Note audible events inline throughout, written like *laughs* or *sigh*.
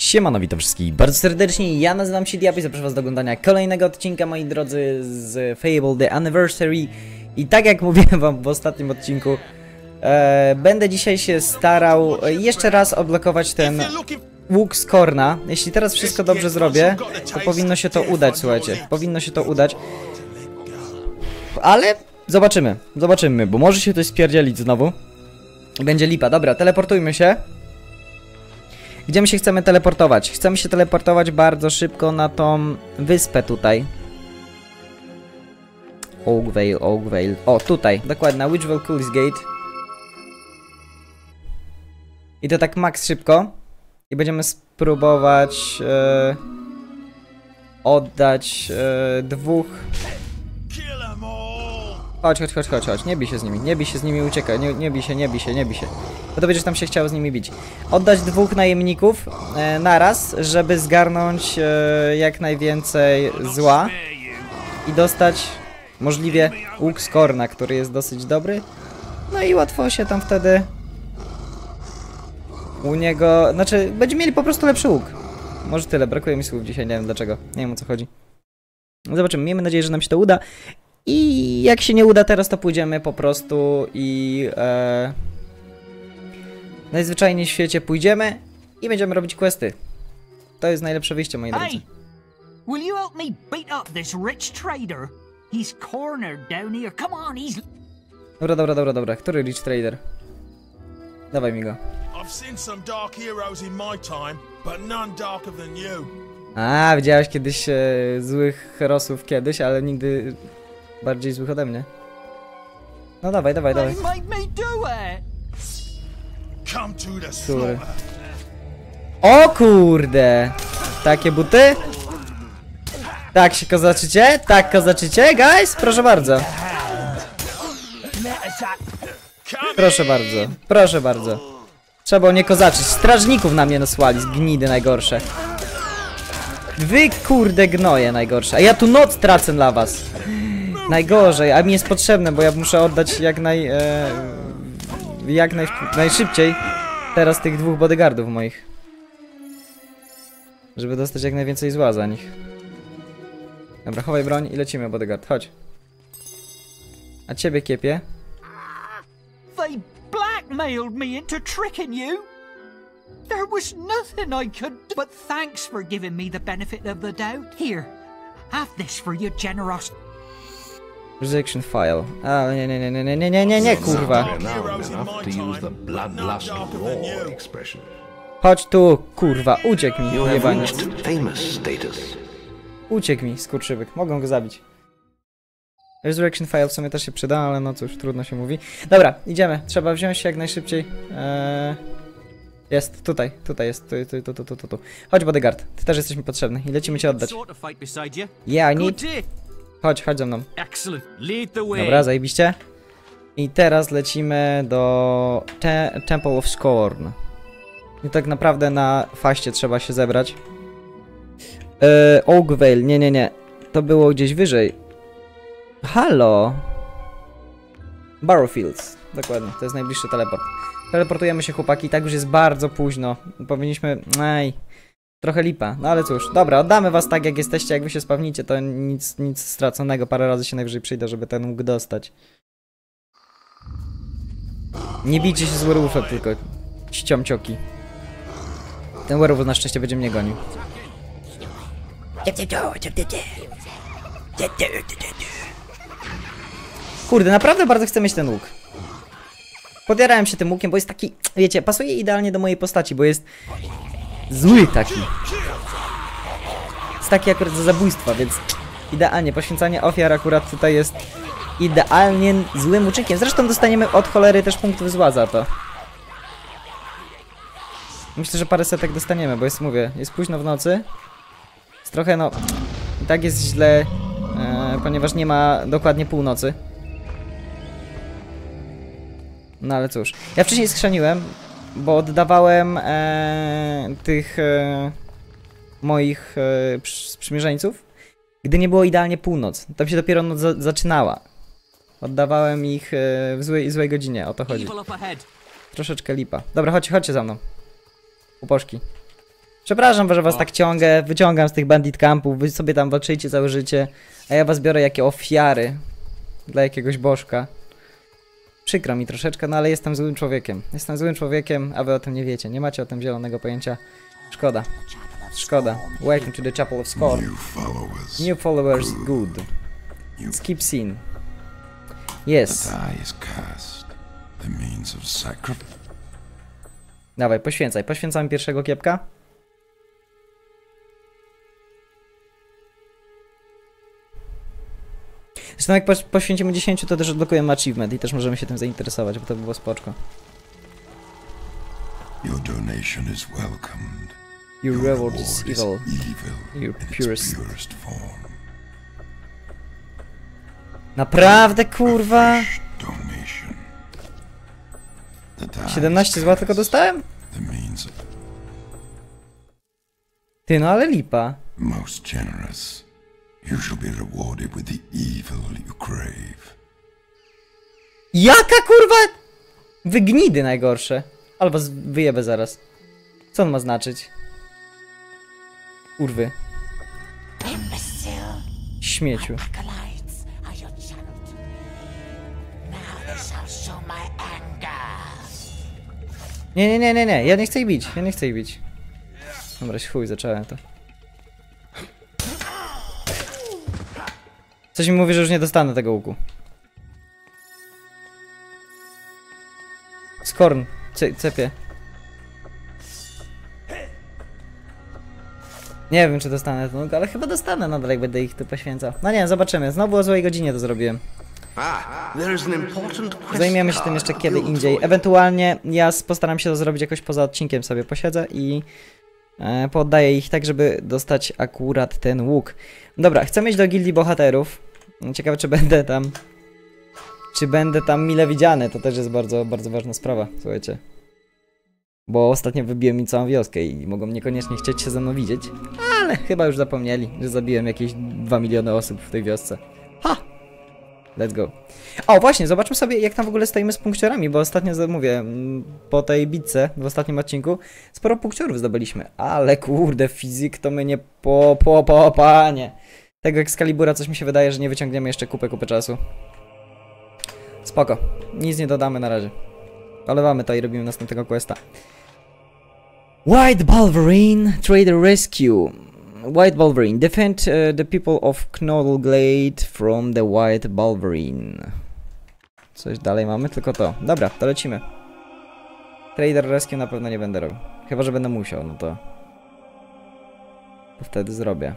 Siemano, witam wszystkich bardzo serdecznie, ja nazywam się Diab i zapraszam was do oglądania kolejnego odcinka, moi drodzy, z Fable The Anniversary. I tak jak mówiłem wam w ostatnim odcinku, e, będę dzisiaj się starał e, jeszcze raz odblokować ten łuk z Korna. Jeśli teraz wszystko dobrze zrobię, to powinno się to udać, słuchajcie, powinno się to udać. Ale zobaczymy, zobaczymy, bo może się coś spierdzielić znowu. Będzie lipa, dobra, teleportujmy się gdzie my się chcemy teleportować? Chcemy się teleportować bardzo szybko na tą wyspę tutaj. Oakvale, Oakvale. O, tutaj, dokładnie, na Witchville Coolies Gate. I to tak max szybko. I będziemy spróbować e, oddać e, dwóch Chodź, chodź, chodź, chodź, chodź, nie bij się z nimi, nie bij się z nimi, uciekaj, nie, nie bij się, nie bij się, nie bij się. Bo to będziesz tam się chciał z nimi bić. Oddać dwóch najemników e, naraz, żeby zgarnąć e, jak najwięcej zła i dostać możliwie łuk z korna, który jest dosyć dobry. No i łatwo się tam wtedy u niego, znaczy będziemy mieli po prostu lepszy łuk. Może tyle, brakuje mi słów dzisiaj, nie wiem dlaczego, nie wiem o co chodzi. Zobaczymy, miejmy nadzieję, że nam się to uda. I jak się nie uda teraz, to pójdziemy po prostu i e, najzwyczajniej w świecie pójdziemy i będziemy robić questy. To jest najlepsze wyjście, moi drodzy. Hey, will you help me beat up this rich trader? He's cornered down here. Come on, he's. Dobra, dobra, dobra, dobra. Który Rich Trader? Dawaj mi go. I've seen some dark heroes in my time, but none darker than you. A, widziałeś kiedyś e, złych herosów kiedyś, ale nigdy bardziej złych ode mnie. No dawaj, dawaj, dawaj. They made me do it. Come to the Który? slaughter. O kurde! Takie buty? Tak się kozaczycie? Tak kozaczycie, guys? Proszę bardzo. Proszę bardzo, proszę bardzo. Trzeba nie kozaczyć. Strażników na mnie nasłali, zgnidy najgorsze. Wy kurde gnoje najgorsze. A ja tu noc tracę dla was. Najgorzej, a mi jest potrzebne, bo ja muszę oddać jak naj... E, jak naj, najszybciej teraz tych dwóch bodyguardów moich. Żeby dostać jak najwięcej zła za nich. Dobra, chowaj broń i lecimy, bodyguard, chodź. A ciebie kiepie? They blackmailed me into tricking you. There was nothing I could do. But thanks for giving me the benefit of the doubt. Here, have this for your generosity. Rejection file. A, nie, nie, nie, nie, nie, nie, nie, nie, nie, kurwa. Chodź tu, kurwa, uciekł mi, status. Uciekł mi, skurczybyk, mogą go zabić. Resurrection file w sumie też się przyda, ale no cóż, trudno się mówi. Dobra, idziemy, trzeba wziąć się jak najszybciej. Eee... Jest, tutaj, tutaj jest, tu, tu, tu, tu, tu, tu. Chodź bodyguard, ty też jesteś mi potrzebny i lecimy cię oddać. Yeah, I need... Chodź, chodź ze mną. Dobra, zajebiście. I teraz lecimy do te Temple of Scorn. I tak naprawdę na faście trzeba się zebrać. Yy, Oakvale, nie, nie, nie. To było gdzieś wyżej. Halo. Barrowfields. Dokładnie, to jest najbliższy teleport. Teleportujemy się chłopaki, tak już jest bardzo późno. Powinniśmy... Ej. Trochę lipa, no ale cóż. Dobra, oddamy was tak jak jesteście, jak wy się spawnicie, to nic, nic straconego. Parę razy się najwyżej przyjdę, żeby ten mógł dostać. Nie bijcie się z werewolfem tylko. Ściomcioki. Ten werewolf na szczęście będzie mnie gonił. Kurde, naprawdę bardzo chcę mieć ten łuk. Podjarałem się tym łukiem, bo jest taki, wiecie, pasuje idealnie do mojej postaci, bo jest zły taki. Jest taki akurat za zabójstwa, więc idealnie. Poświęcanie ofiar akurat tutaj jest idealnie złym uczynkiem. Zresztą dostaniemy od cholery też punktów zła za to. Myślę, że parę setek dostaniemy, bo jest, mówię, jest późno w nocy. Jest trochę, no, i tak jest źle, e, ponieważ nie ma dokładnie północy. No ale cóż. Ja wcześniej skrzaniłem, bo oddawałem e, tych e, moich e, przy- sprzymierzeńców, gdy nie było idealnie północ. Tam się dopiero noc za zaczynała. Oddawałem ich e, w złej, złej godzinie, o to chodzi. Troszeczkę lipa. Dobra, chodźcie, chodźcie za mną. Uposzki. Przepraszam, że was tak ciągę, wyciągam z tych bandit campów, wy sobie tam walczycie całe życie, a ja was biorę jakie ofiary dla jakiegoś bożka. Przykro mi troszeczkę, no ale jestem złym człowiekiem. Jestem złym człowiekiem, a wy o tym nie wiecie. Nie macie o tym zielonego pojęcia. Szkoda. Szkoda. Welcome to the Chapel of Scorn. New followers. Good. Skip scene. Yes. Dawaj, poświęcaj. Poświęcamy pierwszego kiepka. Zresztą jak poś- poświęcimy 10, to też odblokujemy achievement i też możemy się tym zainteresować, bo to by było spoczko. Your donation is welcomed. Your reward is evil. evil Your purest. purest form. Naprawdę, kurwa? Donation. The die 17 is zł tylko dostałem? Ty, no ale lipa. most generous. You shall be rewarded with the evil you crave. Jaka kurwa? Wygnidy najgorsze. Albo wyjebę zaraz. Co on ma znaczyć? Urwy. Śmieciu. Nie, nie, nie, nie, nie. Ja nie chcę ich bić. Ja nie chcę ich bić. Dobra, chuj, zacząłem to. Coś mi mówi, że już nie dostanę tego łuku. Skorn. Ce cepie. Nie wiem, czy dostanę ten łuk, ale chyba dostanę nadal, jak będę ich tu poświęcał. No nie, zobaczymy. Znowu o złej godzinie to zrobiłem. Zajmiemy się tym jeszcze kiedy indziej. Ewentualnie ja postaram się to zrobić jakoś poza odcinkiem sobie posiedzę i e, poddaję ich tak, żeby dostać akurat ten łuk. Dobra, chcę mieć do gildii bohaterów. Ciekawe czy będę tam czy będę tam mile widziany, to też jest bardzo, bardzo ważna sprawa, słuchajcie. Bo ostatnio wybiłem mi całą wioskę i mogą niekoniecznie chcieć się ze mną widzieć, ale chyba już zapomnieli, że zabiłem jakieś 2 miliony osób w tej wiosce. Ha! Let's go. O, właśnie, zobaczmy sobie, jak tam w ogóle stoimy z punkciorami, bo ostatnio, mówię, mm, po tej bitce w ostatnim odcinku sporo punkciorów zdobyliśmy, ale kurde, fizyk to my nie po, po, po, panie. Tego Excalibura coś mi się wydaje, że nie wyciągniemy jeszcze kupę, kupę czasu. Spoko, nic nie dodamy na razie. Olewamy to i robimy następnego questa. White Bulverine Trader Rescue. White Bulverine. Defend uh, the people of Knodelglade from the White Bulverine. Coś dalej mamy, tylko to. Dobra, to lecimy. Trader Rescue na pewno nie będę robił. Chyba, że będę musiał, no to... To wtedy zrobię.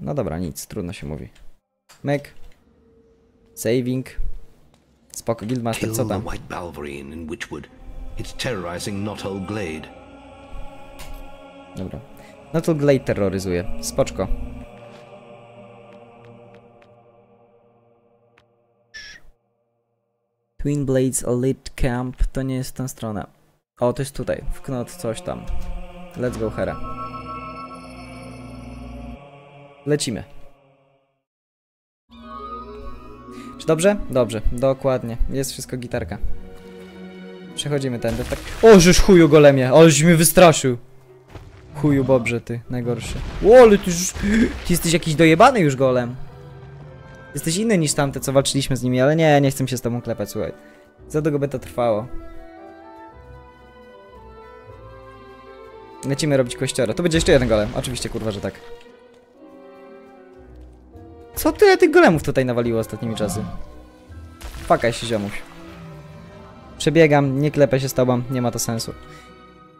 No dobra, nic, trudno się mówi. Mek. Saving. Spoko, Guildmaster, co tam? White Balverine in Witchwood. It's terrorizing Knothole Glade. Dobra. No to Glade terroryzuje. Spoczko. Twin Blades Elite Camp to nie jest ta strona. O, to jest tutaj. W knot coś tam. Let's go, Hera. Lecimy. Czy dobrze? Dobrze, dokładnie. Jest wszystko gitarka. Przechodzimy tędy, tak. O, żeż chuju golemie, aleś mnie wystraszył. Chuju bobrze ty, najgorszy. O, ale ty już... *gasps* Ty jesteś jakiś dojebany już golem. Jesteś inny niż tamte, co walczyliśmy z nimi, ale nie, nie chcę się z tobą klepać, słuchaj. Za długo by to trwało. Lecimy robić kościora. To będzie jeszcze jeden golem. Oczywiście, kurwa, że tak. Co tyle tych golemów tutaj nawaliło ostatnimi czasy? Fakaj się, ziomuś. Przebiegam, nie klepę się z tobą, nie ma to sensu.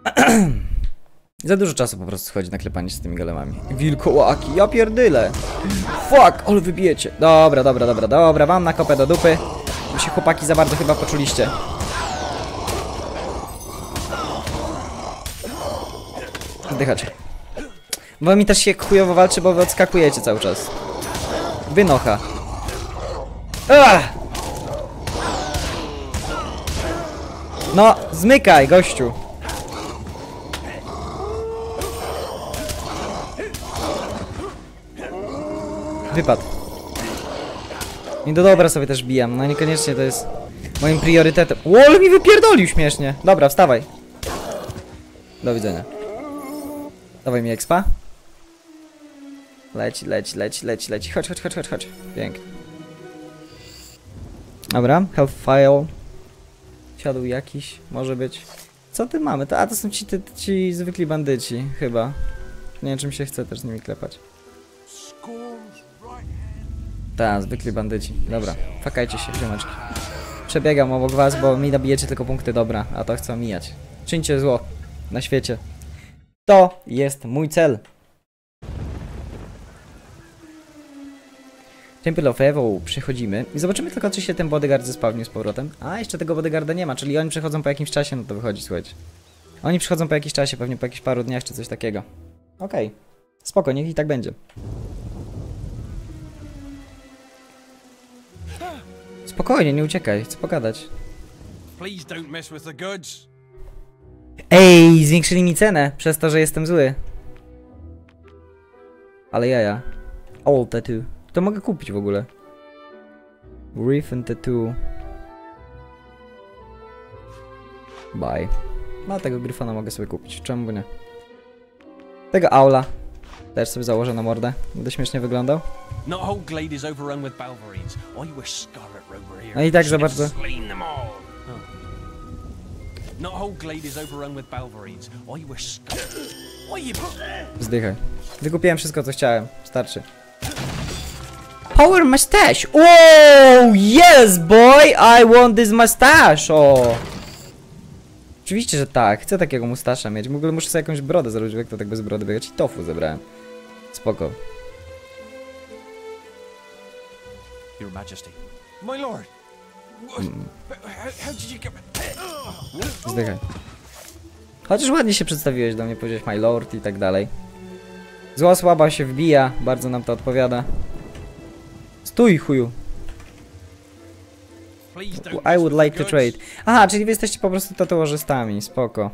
*clears throat* Za dużo czasu po prostu schodzi na klepanie z tymi golemami. Wilkołaki, ja pierdyle. Fuck, ale wybijecie. Dobra, dobra, dobra, dobra, wam na kopę do dupy. Wy się chłopaki za bardzo chyba poczuliście. Oddychać. Bo mi też się chujowo walczy, bo wy odskakujecie cały czas. Wynocha. Ach! No, zmykaj, gościu. Wypad. I do dobra sobie też bijam, no niekoniecznie to jest moim priorytetem. O, ale mi wypierdolił śmiesznie. Dobra, wstawaj. Do widzenia. Dawaj mi expa. Leci, leci, leci, leci, leci. Chodź, chodź, chodź, chodź, chodź. Pięknie. Dobra, health file. Siadł jakiś, może być. Co ty mamy? To, a to są ci, ci, ci zwykli bandyci, chyba. Nie wiem, czym się chce też z nimi klepać. Tak, zwykli bandyci. Dobra, fakajcie się, ziomeczki. Przebiegam obok was, bo mi nabijecie tylko punkty dobra, a to chcę mijać. Czyńcie zło na świecie. To jest mój cel. Temple of Evo przychodzimy i zobaczymy tylko, czy się ten bodyguard zespawnił z powrotem. A, jeszcze tego bodyguarda nie ma, czyli oni przychodzą po jakimś czasie, no to wychodzi, słuchajcie. Oni przychodzą po jakimś czasie, pewnie po jakichś paru dniach czy coś takiego. Okej. Spoko, niech i tak będzie. Spokojnie, nie uciekaj, chcę pogadać. Ej, zwiększyli mi cenę przez to, że jestem zły. Ale jaja. All tattoo. To mogę kupić w ogóle. Reef and tattoo. Bye. No tego gryfona mogę sobie kupić. Czemu by nie? Tego aula. Też sobie założę na mordę. Będę śmiesznie wyglądał. Here. No i tak za bardzo. Zdychaj. Wykupiłem wszystko, co chciałem. Starczy. Power mustache! Oh, yes, boy! I want this mustache! O! Oczywiście, że tak. Chcę takiego mustasza mieć. W ogóle muszę sobie jakąś brodę zrobić, jak to tak bez brody biegać. I tofu zebrałem. Spoko. Your Majesty. My lord. Get... Zdychaj. Chociaż ładnie się przedstawiłeś do mnie, powiedziałeś my lord i tak dalej. Zła słaba się wbija, bardzo nam to odpowiada. Stój, chuju. I would like to trade. Aha, czyli wy jesteście po prostu tatuażystami, spoko.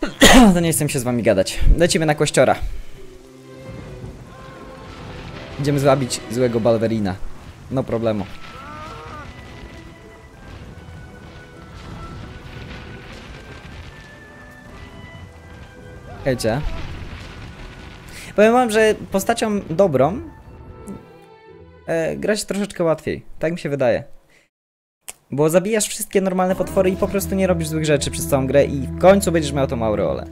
*clears throat* to nie chcę się z wami gadać. Lecimy na kościora. Idziemy zwabić złego balwerina. No problemu. Hejcie. Powiem wam, że postacią dobrą e, grać troszeczkę łatwiej. Tak mi się wydaje. Bo zabijasz wszystkie normalne potwory i po prostu nie robisz złych rzeczy przez całą grę i w końcu będziesz miał tą aureolę.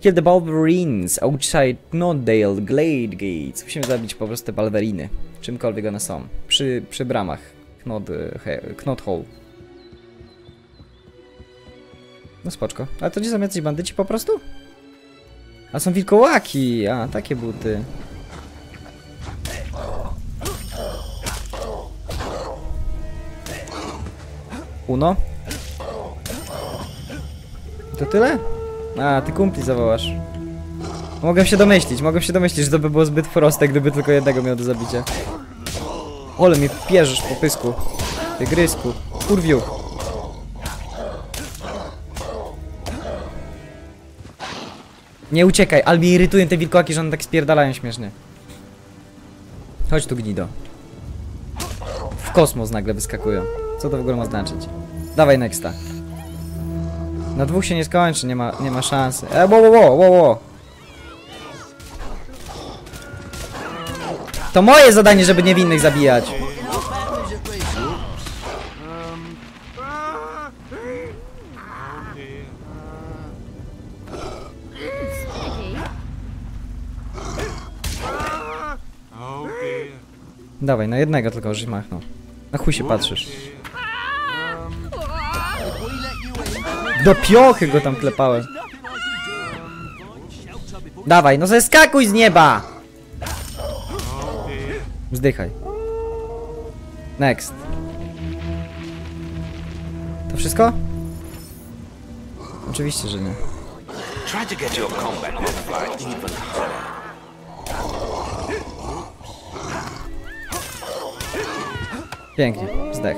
Kill the Balverines outside Knotdale Glade Gates. Musimy zabić po prostu te balweriny. Czymkolwiek one są. Przy, przy bramach. Knot, he, knot. No spoczko. Ale to gdzie są jacyś bandyci po prostu? A są wilkołaki! A, takie buty. Uno? To tyle? A, ty kumpli zawołasz. Mogę się domyślić, mogę się domyślić, że to by było zbyt proste, gdyby tylko jednego miał do zabicia. Ole mnie pierzesz po pysku. Ty grysku. Kurwiu. Nie uciekaj, ale mnie irytują te wilkołaki, że one tak spierdalają śmiesznie. Chodź tu gnido. W kosmos nagle wyskakują. Co to w ogóle ma znaczyć? Dawaj nexta. Na dwóch się nie skończy, nie ma, nie ma szansy. E, wo, wo, wo, wo, wo. To moje zadanie, żeby niewinnych zabijać. Dawaj, na jednego tylko żeś machnął. Na chuj się patrzysz. Do piochy go tam klepałem. Dawaj, no zeskakuj z nieba! Zdychaj. Next. To wszystko? Oczywiście, że nie. Try to get your combat even. Pięknie, zdech.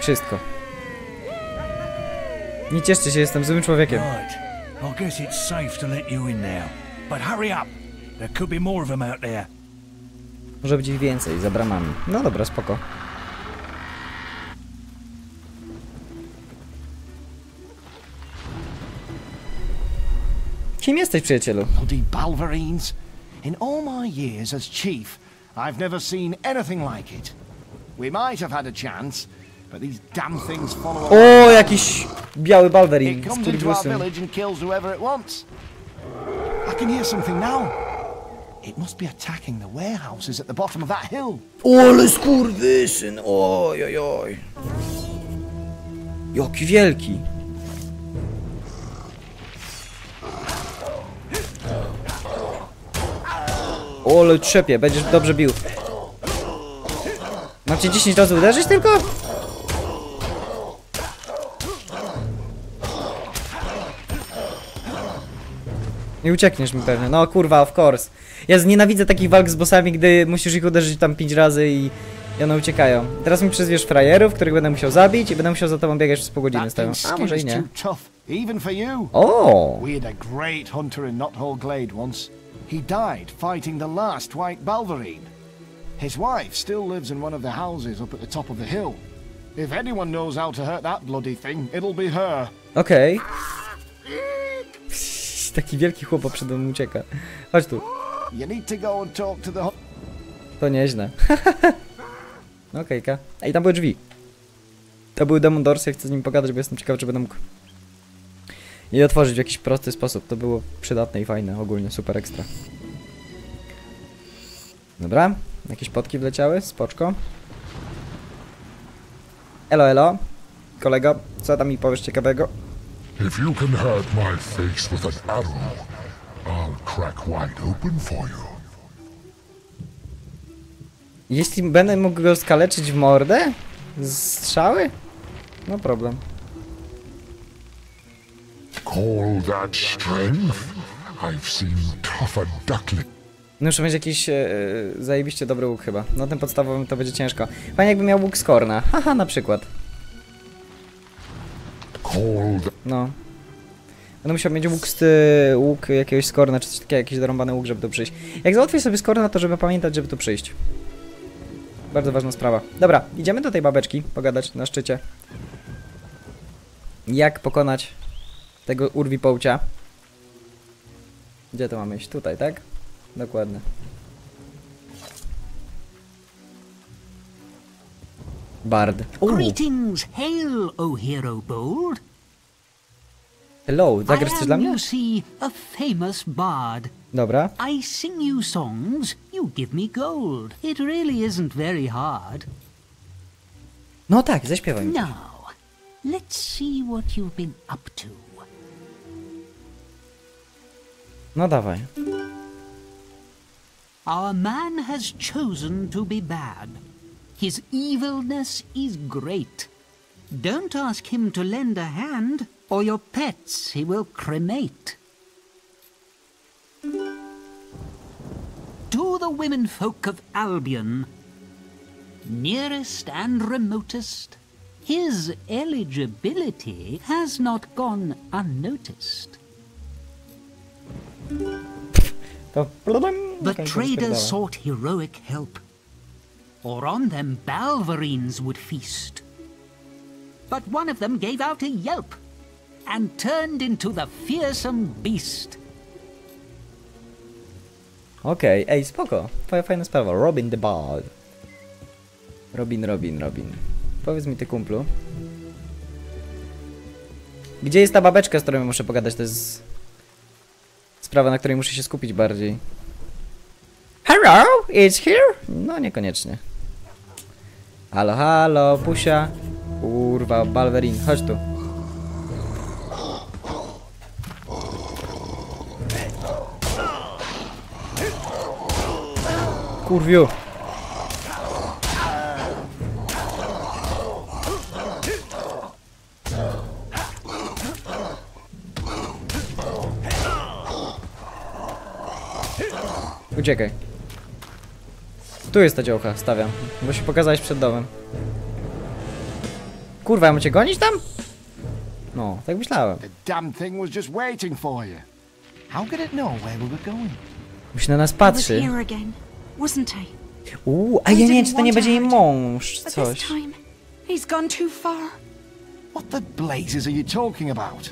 Wszystko. Nie cieszcie się, jestem złym człowiekiem. Może być ich więcej, za bramami. No dobra, spoko. Kim jesteś, przyjacielu? Bloody Bulverines. In all my years as chief, I've never seen anything like it. We might have had a chance, but these damn things follow O, oh, jakiś biały Balverin It z comes into our turgusem. village and kills whoever it wants. I can hear something now. It must be attacking the warehouses at the bottom of that hill. Ole skurwysyn, oj, oj, oj. Jaki wielki. Ole trzepie, będziesz dobrze bił. Mam cię 10 razy uderzyć tylko? Nie uciekniesz mi pewnie. No kurwa, of course. Ja nienawidzę takich walk z bossami, gdy musisz ich uderzyć tam 5 razy i i one uciekają. Teraz mi przyzwiesz frajerów, których będę musiał zabić i będę musiał za tobą biegać przez pół godziny z tobą. A może i nie. O! We He died fighting the last white Balverine. His wife still lives in one of the houses up at the top of the hill. If anyone knows how to hurt that bloody thing, it'll be her. Okej. Taki wielki chłopak przed mną ucieka. Chodź tu. You need to go and talk to the To nieźle. *laughs* Okejka. Ej, tam były drzwi. To były Demon Doors, ja chcę z nim pogadać, bo jestem ciekawy, czy będę mógł je otworzyć w jakiś prosty sposób. To było przydatne i fajne, ogólnie super ekstra. Dobra, jakieś potki wleciały, spoczko. Elo, elo. Kolego, co tam mi powiesz ciekawego? If you can hurt my face with an arrow, I'll crack wide open for you. Jeśli będę mógł go skaleczyć w mordę? Z strzały? No problem. Call that strength? I've seen tougher duckling. No muszę mieć jakiś e, e, zajebiście dobry łuk chyba. No tym podstawowym to będzie ciężko. Fajnie jakbym miał łuk z korna. Haha, na przykład. No. Będę musiał mieć łuk, z, e, łuk jakiegoś z korna, czy coś takiego, jakiś dorąbany łuk, żeby tu przyjść. Jak załatwię sobie z korna, to żeby pamiętać, żeby tu przyjść. Bardzo ważna sprawa. Dobra, idziemy do tej babeczki, pogadać na szczycie. Jak pokonać tego urwi połcia. Gdzie to mamy iść? Tutaj, tak? Dokładnie. Bard. Greetings, hail, O hero bold. hello, I zagrasz coś dla mnie? see, a famous bard. Dobra. I sing you songs, you give me gold. It really isn't very hard. No tak, zaśpiewaj mi. Now, let's see what you've been up Our man has chosen to be bad. His evilness is great. Don't ask him to lend a hand, or your pets he will cremate. To the women folk of Albion, nearest and remotest, his eligibility has not gone unnoticed. The traders sought heroic help, or on them Balverines would feast. But one of them gave out a yelp and turned into the fearsome beast. Okej, ej, spoko. Fajna sprawa. Robin the Bard. Robin, Robin, Robin. Powiedz mi ty kumplu. Gdzie jest ta babeczka, z którą muszę pogadać? To jest sprawa, na której muszę się skupić bardziej. Hello, it's here? No niekoniecznie. Halo, halo, pusia. Kurwa, Balverin, chodź tu. Kurwiu. Uciekaj. Tu jest ta działka, stawiam. Bo się pokazałeś przed domem. Kurwa, ja mam cię gonić tam? No, tak myślałem. Musi na nas patrzy. Uuu, a ja nie wiem, czy to nie będzie jej mąż, coś. he's gone too far. What the blazes are you talking about?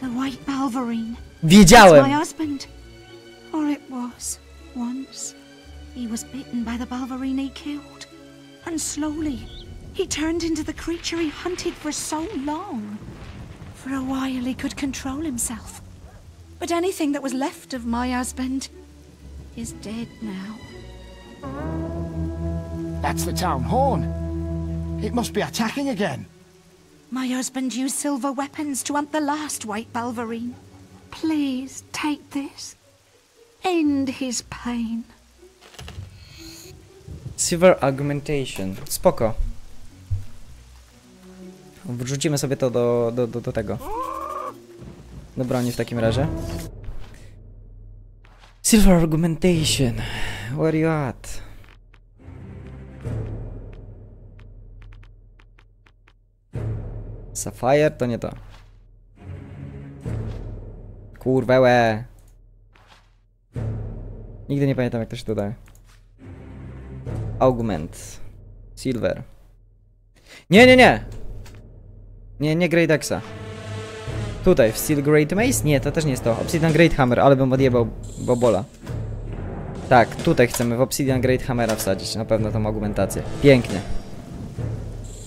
The White Balverine. It's Wiedziałem! my husband. Or it was, once. He was bitten by the Balverine he killed. And slowly, he turned into the creature he hunted for so long. For a while, he could control himself. But anything that was left of my husband is dead now. That's the town horn. It must be attacking again. My husband used silver weapons to hunt the last white Balverine. Please take this. End his pain. Silver Augmentation. Spoko. Wrzucimy sobie to do, do, do, do tego. Do broni w takim razie. Silver Augmentation. Where you at? Sapphire to nie to. Kurwełe. Nigdy nie pamiętam jak to się dodaje. Augment. Silver. Nie, nie, nie! Nie, nie Great Axa. Tutaj, w Steel Great Mace? Nie, to też nie jest to. Obsidian Great Hammer, ale bym odjebał Bobola. Tak, tutaj chcemy w Obsidian Great Hammera wsadzić na pewno tą augmentację. Pięknie.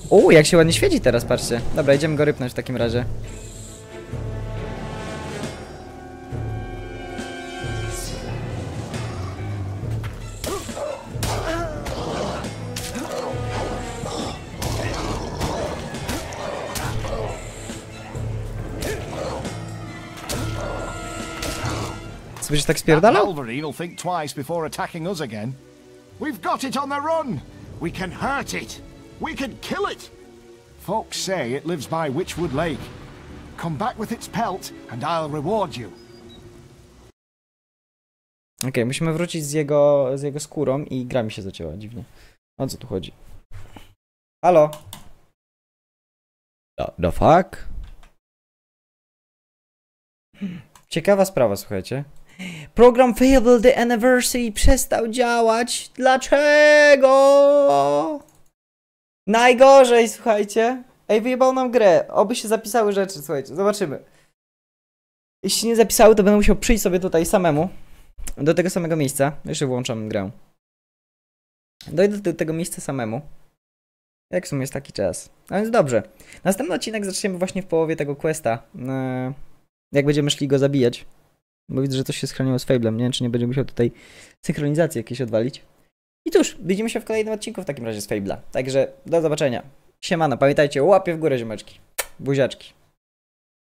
Uuu, jak się ładnie świeci teraz, patrzcie. Dobra, idziemy go rypnąć w takim razie. Co byś tak spierdalał? Will think twice before attacking us again. We've got it on the run. We can hurt it. We can kill it. Folks say it lives by Witchwood Lake. Come back with its pelt, and I'll reward you. Okej, musimy wrócić z jego, z jego skórą i gra mi się zacięła dziwnie. O co tu chodzi? Halo? The, the fuck? Ciekawa sprawa, słuchajcie. Program Fable The Anniversary przestał działać. Dlaczego? Najgorzej, słuchajcie. Ej, wyjebał nam grę. Oby się zapisały rzeczy, słuchajcie. Zobaczymy. Jeśli nie zapisały, to będę musiał przyjść sobie tutaj samemu do tego samego miejsca. Jeszcze włączam grę. Dojdę do tego miejsca samemu. Jak w sumie jest taki czas. A więc dobrze. Następny odcinek zaczniemy właśnie w połowie tego questa. Eee, Jak będziemy szli go zabijać. Bo widzę, że coś się schroniło z Fablem. Nie wiem, czy nie będzie musiał tutaj synchronizację jakieś odwalić. I cóż, widzimy się w kolejnym odcinku w takim razie z Fabla. Także do zobaczenia. Siemano, pamiętajcie, łapie w górę ziomeczki. Buziaczki.